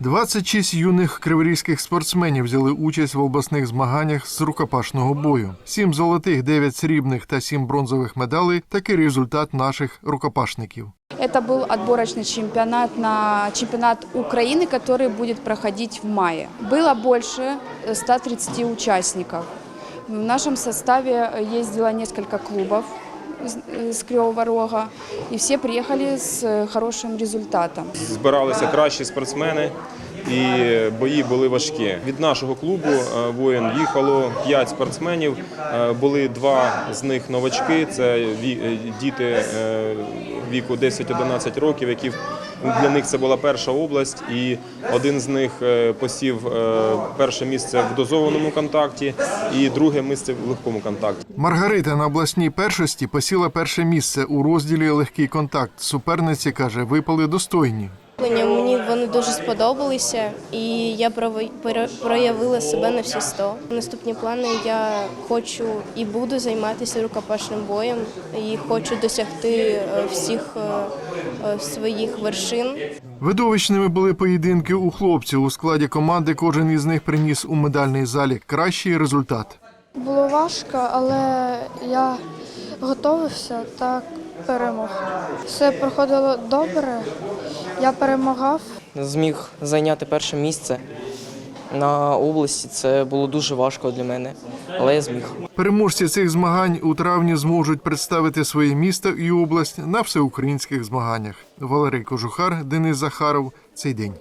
26 юних криворізьких спортсменів взяли участь в обласних змаганнях з рукопашного бою. Сім золотих, дев'ять срібних та сім бронзових медалей – такий результат наших рукопашників. Это был отборочный чемпионат на чемпионат Украины, который будет проходить в мае. Было больше 130 участников. В нашем составе ездило несколько клубов из Кривого Рога, І всі приїхали з хорошим результатом. збиралися кращі спортсмени. І бої були важкі. Від нашого клубу е, воїн їхало п'ять спортсменів. Е, Були два з них новачки. Це е, діти віку 10-11 років, які для них це була перша область. І один з них посів перше місце в дозованому контакті, і друге місце в легкому контакті. Маргарита на обласній першості посіла перше місце у розділі легкий контакт. Суперниці каже, випали достойні. Мені вони дуже сподобалися, і я проявила себе на всі 100. Наступні плани я хочу і буду займатися рукопашним боєм, і хочу досягти е, всіх е, е, своїх вершин. Видовищними були поєдинки у хлопців. У складі команди кожен із них приніс у медальний залік кращий результат. Було важко, але я готувався та перемог. Все проходило добре. Я перемагав. зміг зайняти перше місце на області. Це було дуже важко для мене, але я зміг. Переможці цих змагань у травні зможуть представити своє місто і область на всеукраїнських змаганнях. Валерій Кожухар, Денис Захаров. Цей день.